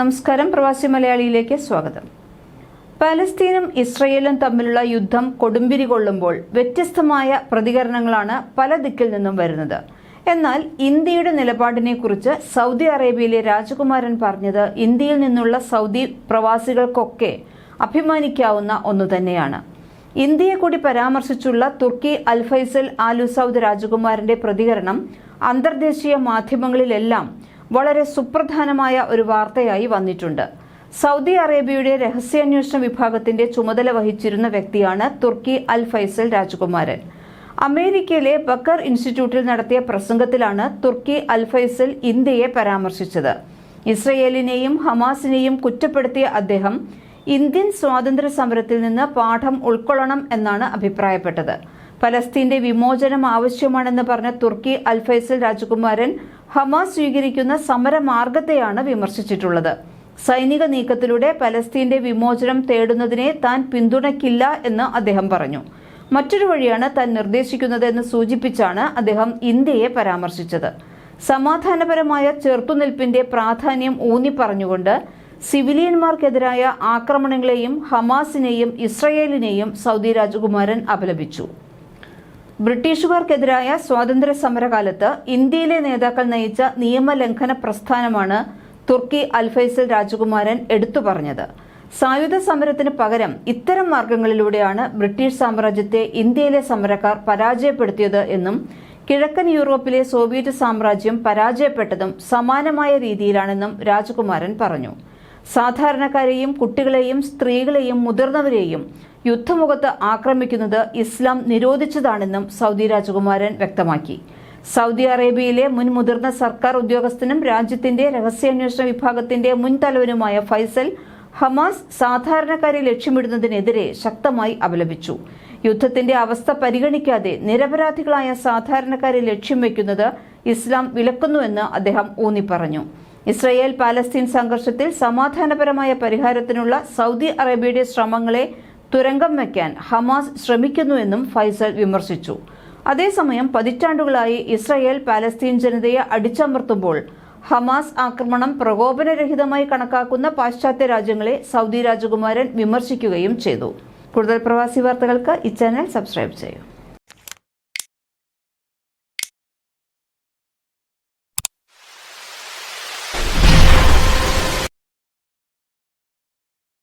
നമസ്കാരം പ്രവാസി മലയാളിയിലേക്ക് സ്വാഗതം. പാലസ്തീനും ഇസ്രയേലും തമ്മിലുള്ള യുദ്ധം കൊടുമ്പിരി കൊള്ളുമ്പോൾ വ്യത്യസ്തമായ പ്രതികരണങ്ങളാണ് പല ദിക്കിൽ നിന്നും വരുന്നത്. എന്നാൽ ഇന്ത്യയുടെ നിലപാടിനെ കുറിച്ച് സൗദി അറേബ്യയിലെ രാജകുമാരൻ പറഞ്ഞത് ഇന്ത്യയിൽ നിന്നുള്ള സൗദി പ്രവാസികൾക്കൊക്കെ അഭിമാനിക്കാവുന്ന ഒന്നു തന്നെയാണ്. ഇന്ത്യയെ കൂടി പരാമർശിച്ചുള്ള Turki al Faisal Al Saud രാജകുമാരന്റെ പ്രതികരണം അന്തർദേശീയ മാധ്യമങ്ങളിലെല്ലാം വളരെ സുപ്രധാനമായ ഒരു വാർത്തയായി വന്നിട്ടുണ്ട്. സൗദി അറേബ്യയുടെ രഹസ്യാന്വേഷണ വിഭാഗത്തിന്റെ ചുമതല വഹിച്ചിരുന്ന വ്യക്തിയാണ് തുർക്കി അൽ ഫൈസൽ രാജകുമാരൻ. അമേരിക്കയിലെ ബക്കർ ഇൻസ്റ്റിറ്റ്യൂട്ടിൽ നടത്തിയ പ്രസംഗത്തിലാണ് തുർക്കി അൽ ഫൈസൽ ഇന്ത്യയെ പരാമർശിച്ചത്. ഇസ്രയേലിനെയും ഹമാസിനെയും കുറ്റപ്പെടുത്തിയ അദ്ദേഹം ഇന്ത്യൻ സ്വാതന്ത്ര്യ സമരത്തിൽ നിന്ന് പാഠം ഉൾക്കൊള്ളണം എന്നാണ് അഭിപ്രായപ്പെട്ടത്. ഫലസ്തീന്റെ വിമോചനം ആവശ്യമാണെന്ന് പറഞ്ഞ തുർക്കി അൽ ഫൈസൽ രാജകുമാരൻ ഹമാസ് സ്വീകരിക്കുന്ന സമരമാർഗത്തെയാണ് വിമർശിച്ചിട്ടുള്ളത്. സൈനിക നീക്കത്തിലൂടെ പലസ്തീന്റെ വിമോചനം തേടുന്നതിനെ താൻ പിന്തുണയ്ക്കില്ല എന്ന് അദ്ദേഹം പറഞ്ഞു. മറ്റൊരു വഴിയാണ് താൻ നിർദ്ദേശിക്കുന്നതെന്ന് സൂചിപ്പിച്ചാണ് അദ്ദേഹം ഇന്ത്യയെ പരാമർശിച്ചത്. സമാധാനപരമായ ചെറുത്തുനിൽപ്പിന്റെ പ്രാധാന്യം ഊന്നി പറഞ്ഞുകൊണ്ട് സിവിലിയന്മാർക്കെതിരായ ആക്രമണങ്ങളെയും ഹമാസിനെയും ഇസ്രയേലിനെയും സൗദി രാജകുമാരൻ അപലപിച്ചു. ബ്രിട്ടീഷുകാർക്കെതിരായ സ്വാതന്ത്ര്യ സമരകാലത്ത് ഇന്ത്യയിലെ നേതാക്കൾ നയിച്ച നിയമലംഘന പ്രസ്ഥാനമാണ് തുർക്കി അൽഫൈസൽ രാജകുമാരൻ എടുത്തു പറഞ്ഞത്. സായുധ സമരത്തിന് പകരം ഇത്തരം മാർഗങ്ങളിലൂടെയാണ് ബ്രിട്ടീഷ് സാമ്രാജ്യത്തെ ഇന്ത്യയിലെ സമരക്കാർ പരാജയപ്പെടുത്തിയത് എന്നും കിഴക്കൻ യൂറോപ്പിലെ സോവിയറ്റ് സാമ്രാജ്യം പരാജയപ്പെട്ടതും സമാനമായ രീതിയിലാണെന്നും രാജകുമാരൻ പറഞ്ഞു. സാധാരണക്കാരെയും കുട്ടികളെയും സ്ത്രീകളെയും മുതിർന്നവരെയും യുദ്ധമുഖത്ത് ആക്രമിക്കുന്നത് ഇസ്ലാം നിരോധിച്ചതാണെന്നും സൗദി രാജകുമാരൻ വ്യക്തമാക്കി. സൗദി അറേബ്യയിലെ മുൻ മുതിർന്ന സർക്കാർ ഉദ്യോഗസ്ഥനും രാജ്യത്തിന്റെ രഹസ്യാന്വേഷണ വിഭാഗത്തിന്റെ മുൻ തലവനുമായ ഫൈസൽ ഹമാസ് സാധാരണക്കാരെ ലക്ഷ്യമിടുന്നതിനെതിരെ ശക്തമായി അപലപിച്ചു. യുദ്ധത്തിന്റെ അവസ്ഥ പരിഗണിക്കാതെ നിരപരാധികളായ സാധാരണക്കാരെ ലക്ഷ്യം വയ്ക്കുന്നത് ഇസ്ലാം വിലക്കുന്നുവെന്ന് അദ്ദേഹം ഊന്നിപ്പറഞ്ഞു. ഇസ്രയേൽ പാലസ്തീൻ സംഘർഷത്തിൽ സമാധാനപരമായ പരിഹാരത്തിനുള്ള സൗദി അറേബ്യയുടെ ശ്രമങ്ങളെ തുരങ്കം വയ്ക്കാൻ ഹമാസ് ശ്രമിക്കുന്നുവെന്നും ഫൈസൽ വിമർശിച്ചു. അതേസമയം പതിറ്റാണ്ടുകളായി ഇസ്രയേൽ പാലസ്തീൻ ജനതയെ അടിച്ചമർത്തുമ്പോൾ ഹമാസ് ആക്രമണം പ്രകോപനരഹിതമായി കണക്കാക്കുന്ന പാശ്ചാത്യ രാജ്യങ്ങളെ സൗദി രാജകുമാരൻ വിമർശിക്കുകയും ചെയ്തു. കൂടുതൽ പ്രവാസി വാർത്തകൾക്ക് ഈ ചാനൽ സബ്സ്ക്രൈബ് ചെയ്യൂ.